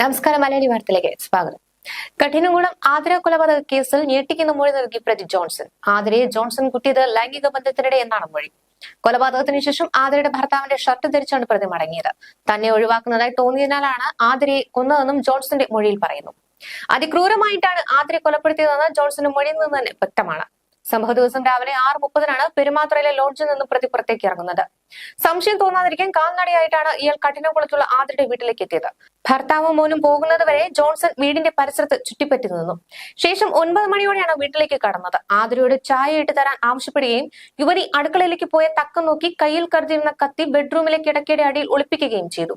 നമസ്കാരം മലയാളി വാർത്തയിലേക്ക് സ്വാഗതം. കഠിനഗുണം ആതിര കൊലപാതക കേസിൽ ഞെട്ടിക്കുന്ന മൊഴി നൽകി പ്രതി ജോൺസൺ. ആതിരയെ ജോൺസൺ കുട്ടിയത് ലൈംഗിക ബന്ധത്തിനിടെ എന്നാണ് മൊഴി. കൊലപാതകത്തിന് ശേഷം ആതിരയുടെ ഭർത്താവിന്റെ ഷർട്ട് ധരിച്ചാണ് പ്രതി മടങ്ങിയത്. തന്നെ ഒഴിവാക്കുന്നതായി തോന്നിയതിനാലാണ് ആതിരയെ കൊന്നതെന്നും ജോൺസന്റെ മൊഴിയിൽ പറയുന്നു. അതിക്രൂരമായിട്ടാണ് ആതിരയെ കൊലപ്പെടുത്തിയതെന്ന് ജോൺസന്റെ മൊഴിയിൽ നിന്ന് തന്നെ വ്യക്തമാണ്. സംഭവ ദിവസം രാവിലെ ആറ് മുപ്പതിനാണ് പെരുമാത്രയിലെ ലോഡ്ജിൽ നിന്നും പ്രതി പുറത്തേക്ക് ഇറങ്ങുന്നത്. സംശയം തോന്നാതിരിക്കാൻ കാൽനടയായിട്ടാണ് ഇയാൾ കഠിനകുളത്തുള്ള ആദ്യയുടെ വീട്ടിലേക്ക് എത്തിയത്. ഭർത്താവും മോനും പോകുന്നത് വരെ ജോൺസൺ വീടിന്റെ പരിസരത്ത് ചുറ്റിപ്പറ്റി നിന്നു. ശേഷം ഒൻപത് മണിയോടെയാണ് വീട്ടിലേക്ക് കടന്നത്. ആതിരയോട് ചായ ഇട്ട് തരാൻ ആവശ്യപ്പെടുകയും യുവതി അടുക്കളയിലേക്ക് പോയ തക്കം നോക്കി കയ്യിൽ കരുതിയിരുന്ന കത്തി ബെഡ്റൂമിലെ കിടക്കയുടെ അടിയിൽ ഒളിപ്പിക്കുകയും ചെയ്തു.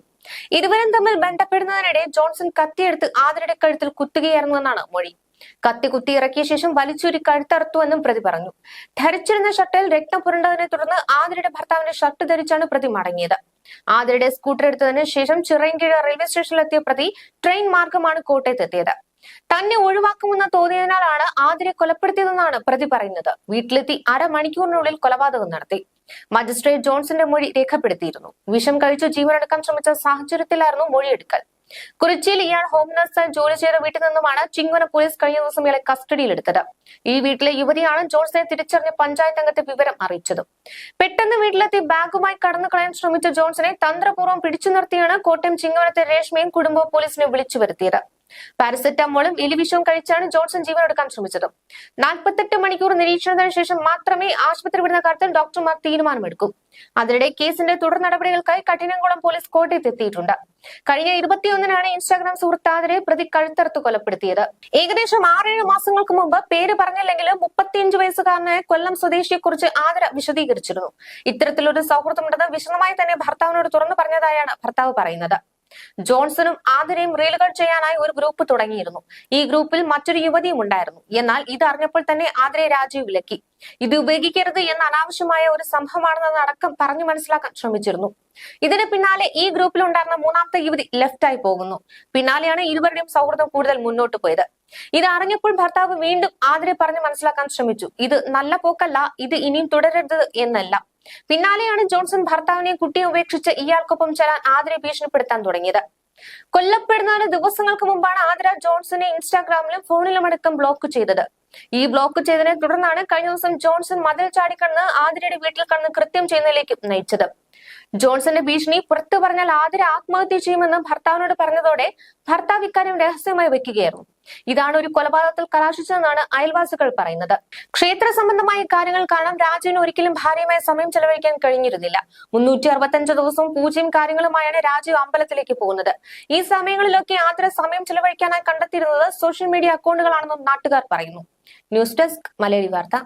ഇരുവരും തമ്മിൽ ബന്ധപ്പെടുന്നതിനിടെ ജോൺസൺ കത്തിയെടുത്ത് ആതിരയുടെ കഴുത്തിൽ കുത്തുകയായിരുന്നു എന്നാണ് മൊഴി. കത്തി കുത്തി ഇറക്കിയ ശേഷം വലിച്ചൂരി കഴുത്തറുത്തുവെന്നും പ്രതി പറഞ്ഞു. ധരിച്ചിരുന്ന ഷർട്ടിൽ രക്തം പുരണ്ടതിനെ തുടർന്ന് ആതിരയുടെ ഭർത്താവിന്റെ ഷർട്ട് ധരിച്ചാണ് പ്രതി മടങ്ങിയത്. ആതിരയുടെ സ്കൂട്ടർ എടുത്തതിന് ശേഷം ചിറയൻകീഴ് റെയിൽവേ സ്റ്റേഷനിലെത്തിയ പ്രതി ട്രെയിൻ മാർഗമാണ് കോട്ടയത്ത് എത്തിയത് തന്നെ ഒഴിവാക്കുമെന്ന് തോന്നിയതിനാലാണ് ആതിരെ കൊലപ്പെടുത്തിയതെന്നാണ് പ്രതി പറയുന്നത്. വീട്ടിലെത്തി അരമണിക്കൂറിനുള്ളിൽ കൊലപാതകം നടത്തി. മജിസ്ട്രേറ്റ് ജോൺസന്റെ മൊഴി രേഖപ്പെടുത്തിയിരുന്നു. വിഷം കഴിച്ചു ജീവനെടുക്കാൻ ശ്രമിച്ച സാഹചര്യത്തിലായിരുന്നു മൊഴിയെടുക്കൽ. കുറിച്ചിയിൽ ഇയാൾ ഹോം നഴ്സായി ജോലി ചെയ്ത വീട്ടിൽ നിന്നുമാണ് ചിങ്ങവന പോലീസ് കഴിഞ്ഞ ദിവസം ഇയാളെ കസ്റ്റഡിയിലെടുത്തത്. ഈ വീട്ടിലെ യുവതിയാണ് ജോൺസനെ തിരിച്ചറിഞ്ഞ് പഞ്ചായത്ത് അംഗത്തെ വിവരം അറിയിച്ചത്. പെട്ടെന്ന് വീട്ടിലെത്തി ബാഗുമായി കടന്നു കളയാൻ ശ്രമിച്ച ജോൺസനെ തന്ത്രപൂർവം പിടിച്ചു നിർത്തിയാണ് കോട്ടയം ചിങ്ങവനത്തെ രേഷ്മയും കുടുംബവും പോലീസിനെ വിളിച്ചു വരുത്തിയത്. പാരസെറ്റമോളും എലിവിഷവും കഴിച്ചാണ് ജോൺസൺ ജീവനെടുക്കാൻ ശ്രമിച്ചത്. നാൽപ്പത്തെട്ട് മണിക്കൂർ നിരീക്ഷണത്തിന് ശേഷം മാത്രമേ ആശുപത്രി വിടുന്ന കാര്യത്തിൽ ഡോക്ടർമാർ തീരുമാനമെടുക്കൂ. അതിനിടെ കേസിന്റെ തുടർ നടപടികൾക്കായി കഠിനംകുളം പോലീസ് കോടതിയിൽ എത്തിയിട്ടുണ്ട് കഴിഞ്ഞ ഇരുപത്തിയൊന്നിനാണ് ഇൻസ്റ്റാഗ്രാം സുഹൃത്താതിരെ പ്രതി കഴുത്തറുത്ത് കൊലപ്പെടുത്തിയത്. ഏകദേശം ആറേഴ് മാസങ്ങൾക്ക് മുമ്പ് പേര് പറഞ്ഞില്ലെങ്കിലും മുപ്പത്തിയഞ്ച് വയസ്സുകാരനായ കൊല്ലം സ്വദേശിയെ കുറിച്ച് ആതിര വിശദീകരിച്ചിരുന്നു. ഇത്തരത്തിലൊരു സൗഹൃദമുണ്ടെന്ന് വിശദമായി തന്നെ ഭർത്താവിനോട് തുറന്നു പറഞ്ഞതായാണ് ഭർത്താവ് പറയുന്നത്. ജോൺസണും ആതിരയും റീലുകൾ ചെയ്യാനായി ഒരു ഗ്രൂപ്പ് തുടങ്ങിയിരുന്നു. ഈ ഗ്രൂപ്പിൽ മറ്റൊരു യുവതിയും ഉണ്ടായിരുന്നു. എന്നാൽ ഇത് അറിഞ്ഞപ്പോൾ തന്നെ ആതിരയെ രാജീവ് വിലക്കി. ഇത് ഉപയോഗിക്കരുത് എന്ന അനാവശ്യമായ ഒരു സംഭവമാണെന്നത് അടക്കം പറഞ്ഞു മനസ്സിലാക്കാൻ ശ്രമിച്ചിരുന്നു. ഇതിന് പിന്നാലെ ഈ ഗ്രൂപ്പിൽ ഉണ്ടായിരുന്ന മൂന്നാമത്തെ യുവതി ലെഫ്റ്റ് ആയി പോകുന്നു. പിന്നാലെയാണ് ഇരുവരുടെയും സൗഹൃദം കൂടുതൽ മുന്നോട്ട് പോയത്. ഇത് അറിഞ്ഞപ്പോൾ ഭർത്താവ് വീണ്ടും ആതിരെ പറഞ്ഞു മനസ്സിലാക്കാൻ ശ്രമിച്ചു. ഇത് നല്ല പോക്കല്ല ഇത് ഇനിയും തുടരരുത് എന്നല്ല. പിന്നാലെയാണ് ജോൺസൺ ഭർത്താവിനെയും കുട്ടിയെ ഉപേക്ഷിച്ച് ഇയാൾക്കൊപ്പം ചെല്ലാൻ ആതിരെ ഭീഷണിപ്പെടുത്താൻ തുടങ്ങിയത്. കൊല്ലപ്പെടുന്നതിന് ദിവസങ്ങൾക്ക് മുമ്പാണ് ആതിര ജോൺസനെ ഇൻസ്റ്റാഗ്രാമിലും ഫോണിലും അടക്കം ബ്ലോക്ക് ചെയ്തത്. ഈ ബ്ലോക്ക് ചെയ്തതിനെ തുടർന്നാണ് കഴിഞ്ഞ ദിവസം ജോൺസൺ മതിൽ ചാടിക്കണ്ണ് ആതിരയുടെ വീട്ടിൽ കടന്ന് കൃത്യം ചെയ്യുന്നതിലേക്ക് നയിച്ചത്. ജോൺസന്റെ ഭീഷണി പുറത്തു പറഞ്ഞാൽ ആതിര ആത്മഹത്യ ചെയ്യുമെന്ന് ഭർത്താവിനോട് പറഞ്ഞതോടെ ഭർത്താവ് ഇക്കാര്യം രഹസ്യമായി വെക്കുകയായിരുന്നു. ഇതാണ് ഒരു കൊലപാതകത്തിൽ കലാശിച്ചതെന്നാണ് അയൽവാസികൾ പറയുന്നത്. ക്ഷേത്ര സംബന്ധമായ കാര്യങ്ങൾ കാണാൻ രാജുവിന് ഒരിക്കലും ഭാര്യയുമായി സമയം ചെലവഴിക്കാൻ കഴിഞ്ഞിരുന്നില്ല. മുന്നൂറ്റി അറുപത്തഞ്ച് ദിവസവും പൂജയും കാര്യങ്ങളുമായാണ് രാജീവ് അമ്പലത്തിലേക്ക് പോകുന്നത്. ഈ സമയങ്ങളിലൊക്കെ ആതിര സമയം ചെലവഴിക്കാനായി കണ്ടെത്തിയിരുന്നത് സോഷ്യൽ മീഡിയ അക്കൗണ്ടുകളാണെന്നും നാട്ടുകാർ പറയുന്നു. ന്യൂസ് ഡെസ്ക് മലയാളി വാർത്ത.